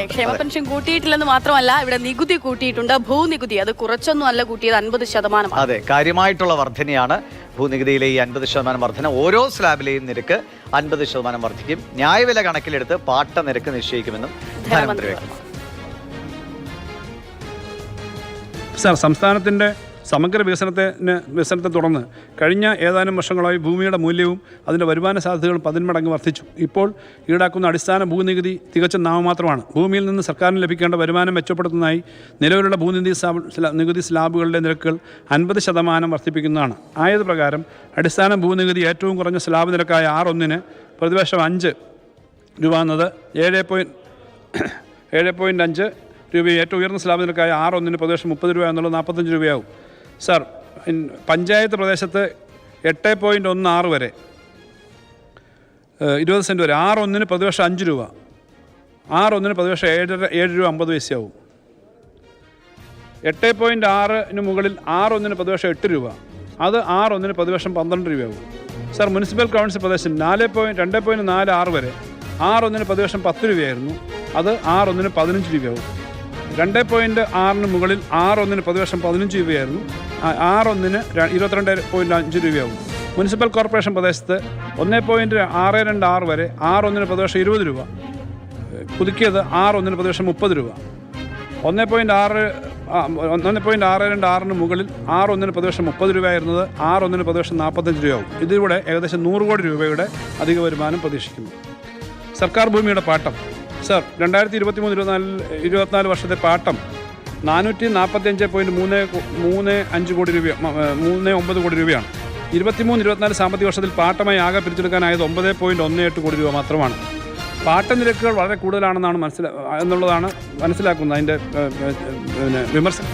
ക്ഷേമ പെൻഷൻ കൂട്ടിയിട്ടില്ലെന്ന് മാത്രമല്ല ഇവിടെ നികുതി കൂട്ടിയിട്ടുണ്ട്. ഭൂനികുതി അത് കുറച്ചൊന്നും അല്ല കൂട്ടിയത് അൻപത് ശതമാനം അതെ കാര്യമായിട്ടുള്ള വർധനയാണ് ഭൂനികുതിയിലെ ഈ അൻപത് ശതമാനം വർധന. ഓരോ സ്ലാബിലെയും നിരക്ക് അൻപത് ശതമാനം വർദ്ധിക്കും. ന്യായവില കണക്കിലെടുത്ത് പാട്ട നിരക്ക് നിശ്ചയിക്കുമെന്നും ധനമന്ത്രി വ്യക്തമാക്കി. സാർ സംസ്ഥാനത്തിന്റെ സമഗ്ര വികസനത്തിന് വികസനത്തെ തുടർന്ന് കഴിഞ്ഞ ഏതാനും വർഷങ്ങളായി ഭൂമിയുടെ മൂല്യവും അതിന്റെ വരുമാന സാധ്യതകളും പതിന്മടങ്ങ് വർദ്ധിച്ചു. ഇപ്പോൾ ഈടാക്കുന്ന അടിസ്ഥാന ഭൂനികുതി തികച്ചും നാമമാത്രമാണ് ഭൂമിയിൽ നിന്ന് സർക്കാരിന് ലഭിക്കേണ്ട വരുമാനം മെച്ചപ്പെടുത്തുന്നതായി നിലവിലുള്ള ഭൂനികുതി നികുതി സ്ലാബുകളുടെ നിരക്കുകൾ അൻപത് ശതമാനം വർദ്ധിപ്പിക്കുന്നതാണ്. ആയത് പ്രകാരം അടിസ്ഥാന ഭൂനികുതി ഏറ്റവും കുറഞ്ഞ സ്ലാബ് നിരക്കായ ആർ ഒന്നിന് പ്രതിവർഷം അഞ്ച് രൂപ എന്നത് ഏഴ് പോയിന്റ് ഏഴ് പോയിന്റ് അഞ്ച് രൂപയും ഏറ്റവും ഉയർന്ന സ്ലാബ് നിരക്കായ ആറ് ഒന്നിന് പ്രതിവർഷം മുപ്പത് രൂപ എന്നുള്ളത് നാൽപ്പത്തഞ്ച് രൂപയാവും. സാർ പഞ്ചായത്ത് പ്രദേശത്ത് എട്ട് പോയിന്റ് ഒന്ന് ആറ് വരെ. ഇരുപത് സെന്റ് വരെ. ആറ് ഒന്നിന് പ്രതിവർഷം അഞ്ച് രൂപ. ആറ് ഒന്നിന് പ്രതിവർഷം ഏഴര ഏഴ് രൂപ അമ്പത് പൈസയാവും. എട്ട് പോയിന്റ് ആറിന് മുകളിൽ ആറ് ഒന്നിന് പ്രതിവർഷം എട്ട് രൂപ. അത് ആറ് ഒന്നിന് പ്രതിവർഷം പന്ത്രണ്ട് രൂപയാവും. സാർ മുനിസിപ്പൽ കൗൺസിൽ പ്രദേശം നാല് പോയിന്റ് രണ്ട് പോയിന്റ് നാല് ആറ് വരെ. ആറ് ഒന്നിന് പ്രതിവർഷം പത്ത് രൂപയായിരുന്നു. അത് ആറ് ഒന്നിന് പതിനഞ്ച് രൂപയാവും. രണ്ട് പോയിന്റ് ആറിന് മുകളിൽ ആറ് ഒന്നിന് പ്രതിവർഷം പതിനഞ്ച് രൂപയായിരുന്നു. ആറ് ഒന്നിന് ഇരുപത്തിരണ്ട് പോയിന്റ് അഞ്ച് രൂപയാകും മുനിസിപ്പൽ കോർപ്പറേഷൻ പ്രദേശത്ത് ഒന്ന് പോയിന്റ് ആറ് രണ്ട് ആറ് വരെ ആറ് ഒന്നിന് പ്രതിവർഷം ഇരുപത് രൂപ. പുതുക്കിയത് ആറ് ഒന്നിന് പ്രതിവർഷം മുപ്പത് രൂപ. ഒന്ന് പോയിന്റ് ആറ് ഒന്ന് പോയിന്റ് ആറ് രണ്ട് ആറിന് മുകളിൽ ആറ് ഒന്നിന് പ്രതിവർഷം മുപ്പത് രൂപയായിരുന്നത് ആറ് ഒന്നിന് പ്രതിവർഷം നാൽപ്പത്തഞ്ച് രൂപയാവും. ഇതിലൂടെ ഏകദേശം നൂറ് കോടി രൂപയുടെ അധിക വരുമാനം പ്രതീക്ഷിക്കുന്നു. സർക്കാർ ഭൂമിയുടെ പാട്ടം. സർ രണ്ടായിരത്തി ഇരുപത്തി മൂന്ന് ഇരുപത്തിനാല് ഇരുപത്തിനാല് വർഷത്തെ പാട്ടം നാനൂറ്റി നാൽപ്പത്തി അഞ്ച് പോയിന്റ് മൂന്ന് മൂന്ന് അഞ്ച് കോടി രൂപ മൂന്ന് ഒമ്പത് കോടി രൂപയാണ്. ഇരുപത്തിമൂന്ന് ഇരുപത്തിനാല് സാമ്പത്തിക വർഷത്തിൽ പാട്ടമായി ആകെ പിരിച്ചെടുക്കാനായത് ഒമ്പത് പോയിന്റ് ഒന്ന് എട്ട് കോടി രൂപ മാത്രമാണ്. പാട്ട നിരക്കുകൾ വളരെ കൂടുതലാണെന്നാണ് മനസ്സിലാ എന്നുള്ളതാണ് മനസ്സിലാക്കുന്നത്. അതിന്റെ പിന്നെ വിമർശനം.